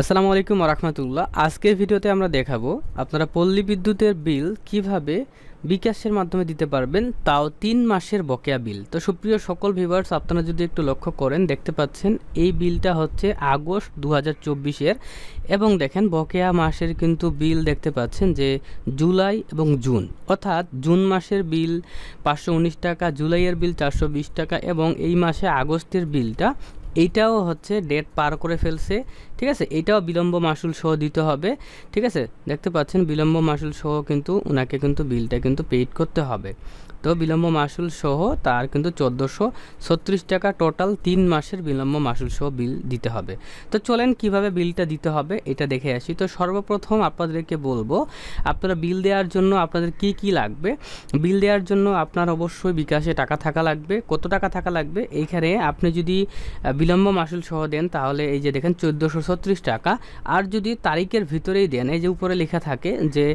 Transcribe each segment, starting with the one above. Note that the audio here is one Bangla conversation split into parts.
আসসালামু আলাইকুম রহমতুল্লাহ। আজকের ভিডিওতে আমরা দেখাবো আপনারা পল্লী বিদ্যুতের বিল কীভাবে বিকাশের মাধ্যমে দিতে পারবেন, তাও তিন মাসের বকেয়া বিল। তো সুপ্রিয় সকল ভিউয়ার্স, আপনারা যদি একটু লক্ষ্য করেন, দেখতে পাচ্ছেন এই বিলটা হচ্ছে আগস্ট দু হাজার এবং দেখেন, বকেয়া মাসের কিন্তু বিল দেখতে পাচ্ছেন যে জুলাই এবং জুন। অর্থাৎ জুন মাসের বিল পাঁচশো উনিশ টাকা, জুলাইয়ের বিল চারশো বিশ টাকা এবং এই মাসে আগস্টের বিলটা, এইটাও হচ্ছে ডেট পার করে ফেলছে। ঠিক আছে? এটাও বিলম্ব মাসুল সহ দিতে হবে। ঠিক আছে? দেখতে পাচ্ছেন, বিলম্ব মাসুল সহ কিন্তু ওনাকে কিন্তু বিলটা কিন্তু পেইড করতে হবে। তো বিলম্ব মাসুল সহ তার কিন্তু চোদ্দোশো ছত্রিশ টাকা টোটাল তিন মাসের বিলম্ব মাসুল সহ বিল দিতে হবে। তো চলেন কীভাবে বিলটা দিতে হবে এটা দেখে আসি। তো সর্বপ্রথম আপনাদেরকে বলব, আপনারা বিল দেওয়ার জন্য আপনাদের কি কি লাগবে? বিল দেওয়ার জন্য আপনার অবশ্যই বিকাশে টাকা থাকা লাগবে। কত টাকা থাকা লাগবে? এইখানে আপনি যদি বিলম্ব মাসুল সহ দেন তাহলে এই যে দেখেন, চোদ্দোশো ছত্রিশ টাকা। আর যদি তারিখের ভিতরেই দেন, এই যে উপরে লেখা থাকে যে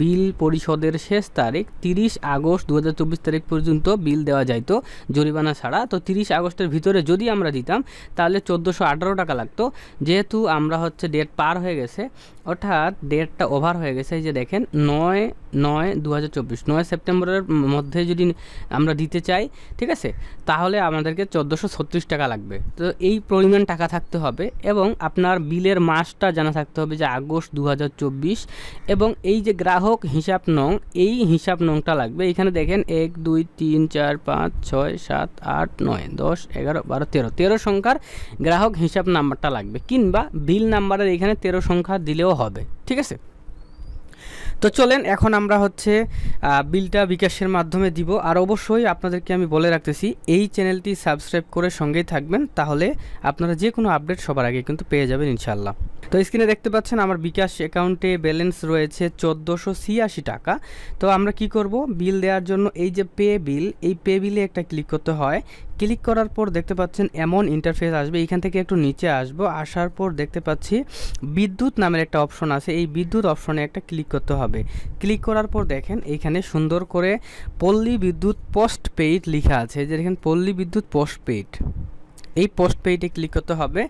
বিল পরিশোধের শেষ তারিখ তিরিশ আগস্ট দু হাজার চব্বিশ তারিখ পর্যন্ত বিল দেওয়া যাইতো জরিমানা ছাড়া, তো তিরিশ আগস্টের ভিতরে যদি আমরা দিতাম, তাহলে চোদ্দোশো আঠারো টাকা লাগতো। যেহেতু আমরা হচ্ছে ডেট পার হয়ে গেছে, অর্থাৎ ডেটটা ওভার হয়ে গেছে, এই যে দেখেন, নয় নয় দু হাজার চব্বিশ, নয় সেপ্টেম্বরের মধ্যে যদি আমরা দিতে চাই, ঠিক আছে, তাহলে আমাদেরকে চোদ্দোশো ছত্রিশ টাকা লাগবে। তো এই পরিমাণ টাকা থাকতে হবে এবং আপনার বিলের মাসটা জানা থাকতে হবে যে আগস্ট দু হাজার চব্বিশ এবং এই যে গ্রাহক হিসাব নং, এই হিসাব নংটা লাগবে। এখানে দেখেন এক, দুই, তিন, চার, পাঁচ, ছয়, সাত, আট, নয়, দশ, এগারো, বারো, তেরো। তেরো সংখ্যার গ্রাহক হিসাব নাম্বারটা লাগবে কিংবা বিল নাম্বারের এখানে তেরো সংখ্যা দিলেও হবে। ঠিক আছে? তো চলেন, এখন আমরা হচ্ছে বিলটা বিকাশের মাধ্যমে দিব। আর অবশ্যই আপনাদেরকে আমি বলে রাখতেছি, এই চ্যানেলটি সাবস্ক্রাইব করে সঙ্গেই থাকবেন, তাহলে আপনারা যে কোনো আপডেট সবার আগে কিন্তু পেয়ে যাবেন ইনশাল্লাহ তো স্ক্রিনে দেখতে পাচ্ছেন আমার বিকাশ অ্যাকাউন্টে ব্যালেন্স রয়েছে চোদ্দোশো ছিয়াশি টাকা। তো আমরা কি করব? বিল দেওয়ার জন্য এই যে পে বিল, এই পে বিলে একটা ক্লিক করতে হয়। ক্লিক করার পর দেখতে পাচ্ছেন এমন ইন্টারফেস আসবে। এখান থেকে একটু নিচে আসব। আসার পর দেখতে পাচ্ছি বিদ্যুৎ নামের একটা অপশন আছে। এই বিদ্যুৎ অপশনে একটা ক্লিক করতে হবে। ক্লিক করার পর দেখেন এইখানে সুন্দর করে পল্লী বিদ্যুৎ পোস্ট পেইড লেখা আছে। যে দেখেন পল্লী বিদ্যুৎ পোস্ট পেইড এই পোস্ট পেইডে ক্লিক করতে হবে।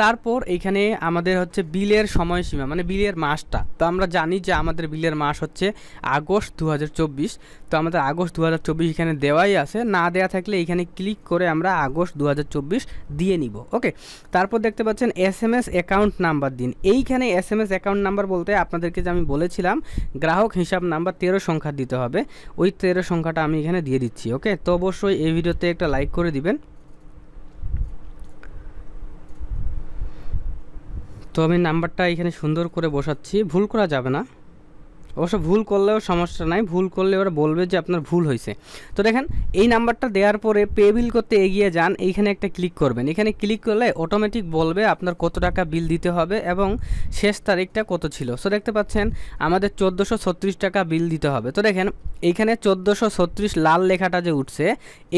তারপর এইখানে আমাদের হচ্ছে বিলের সময়সীমা মানে বিলের মাসটা। তো আমরা জানি যে আমাদের বিলের মাস হচ্ছে আগস্ট দু হাজার চব্বিশ। তো আমাদের আগস্ট দু হাজার চব্বিশ এখানে দেওয়াই আছে। না দেওয়া থাকলে এখানে ক্লিক করে আমরা আগস্ট দু হাজার চব্বিশ দিয়ে নিব ওকে তারপর দেখতে পাচ্ছেন S M S account number দিন। এইখানে S M S account number বলতে আপনাদেরকে যে আমি বলেছিলাম, গ্রাহক হিসাব নাম্বার তেরো সংখ্যা দিতে হবে। ওই তেরো সংখ্যাটা আমি এখানে দিয়ে দিচ্ছি ওকে তো অবশ্যই এই ভিডিওতে একটা লাইক করে দিবেন। তো আমি নাম্বারটা এখানে সুন্দর করে বসাচ্ছি। ভুল করা যাবে না। অবশ্য ভুল করলেও সমস্যা নাই। ভুল করলে ওরা বলবে যে আপনার ভুল হয়েছে। তো দেখেন, এই নাম্বারটা দেওয়ার পরে পে বিল করতে এগিয়ে যান। এইখানে একটা ক্লিক করবেন। এখানে ক্লিক করলে অটোমেটিক বলবে আপনার কত টাকা বিল দিতে হবে এবং শেষ তারিখটা কত ছিল। সো দেখতে পাচ্ছেন, আমাদের চোদ্দোশো টাকা বিল দিতে হবে। তো দেখেন এইখানে চোদ্দোশো ছত্রিশ লাল লেখাটা যে উঠছে,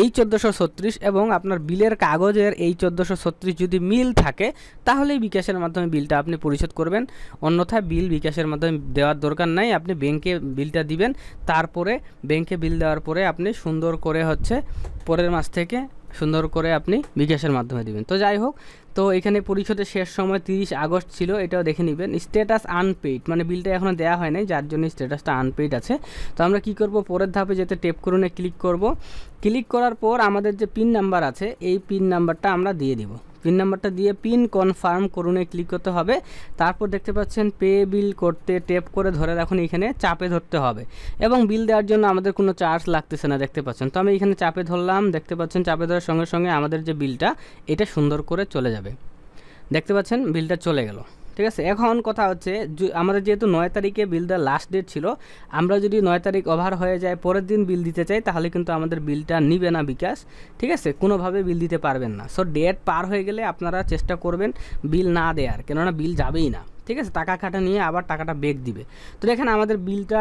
এই চোদ্দোশো ছত্রিশ এবং আপনার বিলের কাগজের এই চোদ্দোশো ছত্রিশ যদি মিল থাকে, তাহলেই বিকাশের মাধ্যমে বিলটা আপনি পরিশোধ করবেন। অন্যথায় বিল বিকাশের মাধ্যমে দেওয়ার দরকার নাই, আপনি ব্যাংকে বিলটা দিবেন। তারপরে ব্যাংকে বিল দেওয়ার পরে আপনি সুন্দর করে হচ্ছে পরের মাস থেকে সুন্দর করে আপনি বিকাশের মাধ্যমে দিবেন। তো যাই হোক তো এখানে পরিশোধের শেষ সময় তিরিশ আগস্ট ছিল, এটাও দেখে নেবেন। স্ট্যাটাস আনপেইড মানে বিলটা এখনও দেওয়া হয় নাই, যার জন্য স্ট্যাটাসটা আনপেইড আছে। তো আমরা কি করব? পরের ধাপে যেতে টেপ করুনে ক্লিক করব। ক্লিক করার পর আমাদের যে পিন নাম্বার আছে, এই পিন নাম্বারটা আমরা দিয়ে দিব। পিন নাম্বারটা দিয়ে পিন কনফার্ম করুনে ক্লিক করতে হবে। তারপর দেখতে পাচ্ছেন পে বিল করতে টেপ করে ধরে রাখুন, এখানে চাপে ধরতে হবে। এবং বিল দেওয়ার জন্য আমাদের কোনো চার্জ লাগতেছে না, দেখতে পাচ্ছেন। তো আমি এখানে চাপে ধরলাম, দেখতে পাচ্ছেন চাপে ধরার সঙ্গে সঙ্গে আমাদের যে বিলটা, এটা সুন্দর করে চলে যাবে। দেখতে পাচ্ছেন, বিলটা চলে গেল। ঠিক আছে? এখন কথা হচ্ছে আমাদের যেহেতু নয় তারিখে বিল দেওয়ার লাস্ট ডেট ছিল, আমরা যদি নয় তারিখ ওভার হয়ে যায়, পরের দিন বিল দিতে চাই, তাহলে কিন্তু আমাদের বিলটা নিবে না বিকাশ, ঠিক আছে? কোনোভাবে বিল দিতে পারবেন না। সো ডেট পার হয়ে গেলে আপনারা চেষ্টা করবেন বিল না দেওয়ার, কেননা বিল যাবেই না। ঠিক আছে? টাকা কাটা নিয়ে আবার টাকাটা বেক দিবে। তো দেখেন আমাদের বিলটা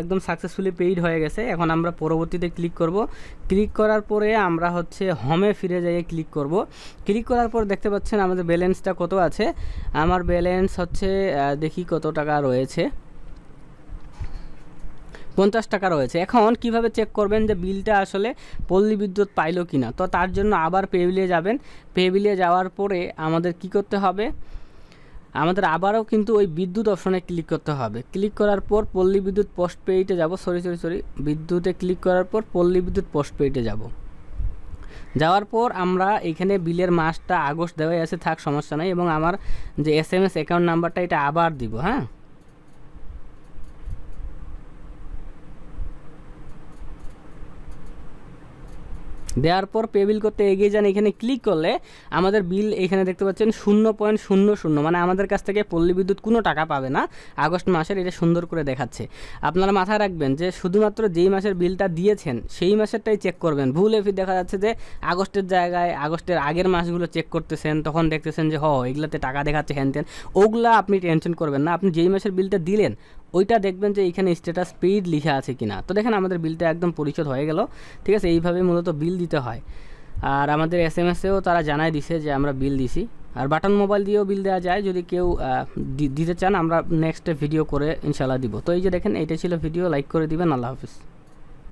একদম সাকসেসফুলি পেইড হয়ে গেছে। এখন আমরা পরবর্তীতে ক্লিক করব। ক্লিক করার পরে আমরা হচ্ছে হোমে ফিরে যাইয়ে ক্লিক করব। ক্লিক করার পর দেখতে পাচ্ছেন আমাদের ব্যালেন্সটা কত আছে? আমার ব্যালেন্স হচ্ছে দেখি কত টাকা রয়েছে। পঞ্চাশ টাকা রয়েছে। এখন কীভাবে চেক করবেন যে বিলটা আসলে পল্লী বিদ্যুৎ পাইলো কিনা? তো তার জন্য আবার পে বিলে যাবেন। পে বিলে যাওয়ার পরে আমাদের কি করতে হবে? আমাদের আবারও কিন্তু ওই বিদ্যুৎ অপশনে ক্লিক করতে হবে। ক্লিক করার পর পল্লী বিদ্যুৎ পোস্ট পেইটে যাব। Sorry sorry sorry. বিদ্যুতে ক্লিক করার পর পল্লী বিদ্যুৎ পোস্ট পেইটে যাব। যাওয়ার পর আমরা এখানে বিলের মাসটা আগস্ট দেওয়াই আছে, থাক সমস্যা নাই। এবং আমার যে এস এম এস অ্যাকাউন্ট নাম্বারটা, এটা আবার দিব হ্যাঁ? দেওয়ার পর পে বিল করতে এগিয়ে যান, এখানে ক্লিক করলে আমাদের বিল এখানে দেখতে পাচ্ছেন শূন্য পয়েন্ট শূন্য শূন্য মানে আমাদের কাছ থেকে পল্লী বিদ্যুৎ কোনো টাকা পাবে না। আগস্ট মাসের এটা সুন্দর করে দেখাচ্ছে। আপনারা মাথায় রাখবেন যে শুধুমাত্র যেই মাসের বিলটা দিয়েছেন, সেই মাসেরটাই চেক করবেন। ভুল এফি দেখা যাচ্ছে যে আগস্টের জায়গায়, আগস্টের আগের মাসগুলো চেক করতেছেন, তখন দেখতেছেন যে, হ, এগুলাতে টাকা দেখাচ্ছে, হ্যান ত্যান। ওগুলা আপনি টেনশন করবেন না। আপনি যেই মাসের বিলটা দিলেন ওইটা দেখবেন যে এখানে স্ট্যাটাস পেইড লিখা আছে কিনা। তো দেখেন আমাদের বিলটা একদম পরিশোধ হয়ে গেল। ঠিক আছে, এইভাবে মূলত বিল দিতে হয়। আর আমাদের এস এম এসেও তারা জানাই দিছে যে আমরা বিল দিছি। আর বাটন মোবাইল দিয়েও বিল দেওয়া যায়, যদি কেউ দিতে চান, আমরা নেক্সট ভিডিও করে ইনশাল্লাহ দিব। তো এই যে দেখেন এইটা ছিল ভিডিও লাইক করে দিবেন, আল্লাহ হাফিজ।